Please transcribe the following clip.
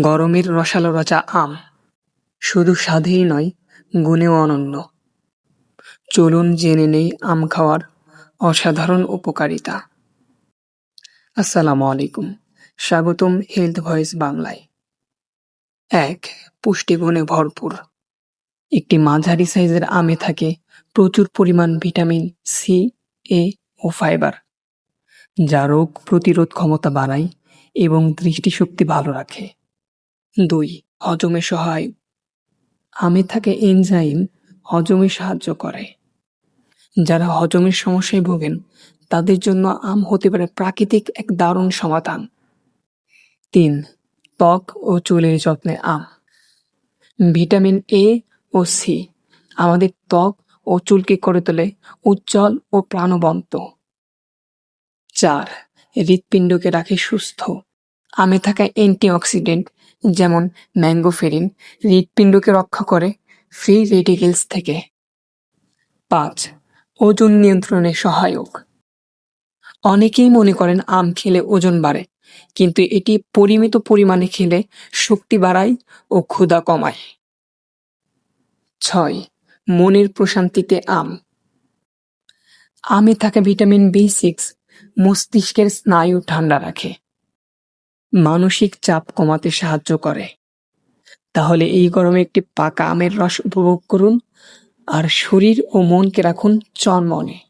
গরমের রসালো রচা আম। শুধু স্বাদেই নয়, গুণেও অনন্য। চলুন জেনে নেই আম খাওয়ার অসাধারণ উপকারিতা। আসসালামু আলাইকুম। স্বাগতম হেলথ ভয়েস বাংলায়। এক, পুষ্টিগুণে ভরপুর। একটি মাঝারি সাইজের আমে থাকে প্রচুর পরিমাণ ভিটামিন সি, এ ও ফাইবার, যা রোগ প্রতিরোধ ক্ষমতা বাড়ায় এবং দৃষ্টিশক্তি ভালো রাখে। দুই, হজমে সহায়। আমে থাকে এনজাইম হজমে সাহায্য করে। যারা হজমের সমস্যায় ভোগেন, তাদের জন্য আম হতে পারে প্রাকৃতিক এক দারুণ সমাধান। তিন, ত্বক ও চুলের যত্নে আম। ভিটামিন এ ও সি আমাদের ত্বক ও চুলকে করে তোলে, উজ্জ্বল ও প্রাণবন্ত। চার, হৃৎপিণ্ডকে রাখে সুস্থ। আমে থাকা অ্যান্টিঅক্সিডেন্ট যেমন ম্যাঙ্গোফেরিন, হৃৎপিণ্ডকে রক্ষা করে ফ্রি রেডিকেলস থেকে। পাঁচ, ওজন নিয়ন্ত্রণে সহায়ক। অনেকেই মনে করেন আম খেলে ওজন বাড়ে, কিন্তু এটি পরিমিত পরিমাণে খেলে শক্তি বাড়ায় ও ক্ষুধা কমায়। ছয়, মনের প্রশান্তিতে আম। আমে থাকা ভিটামিন বি সিক্স মস্তিষ্কের স্নায়ু ঠান্ডা রাখে। মানসিক চাপ কমাতে সাহায্য করে। তাহলে এই গরমে একটি পাকা আমের রস উপভোগ করুন আর শরীর ও মনকে রাখুন চনমনে।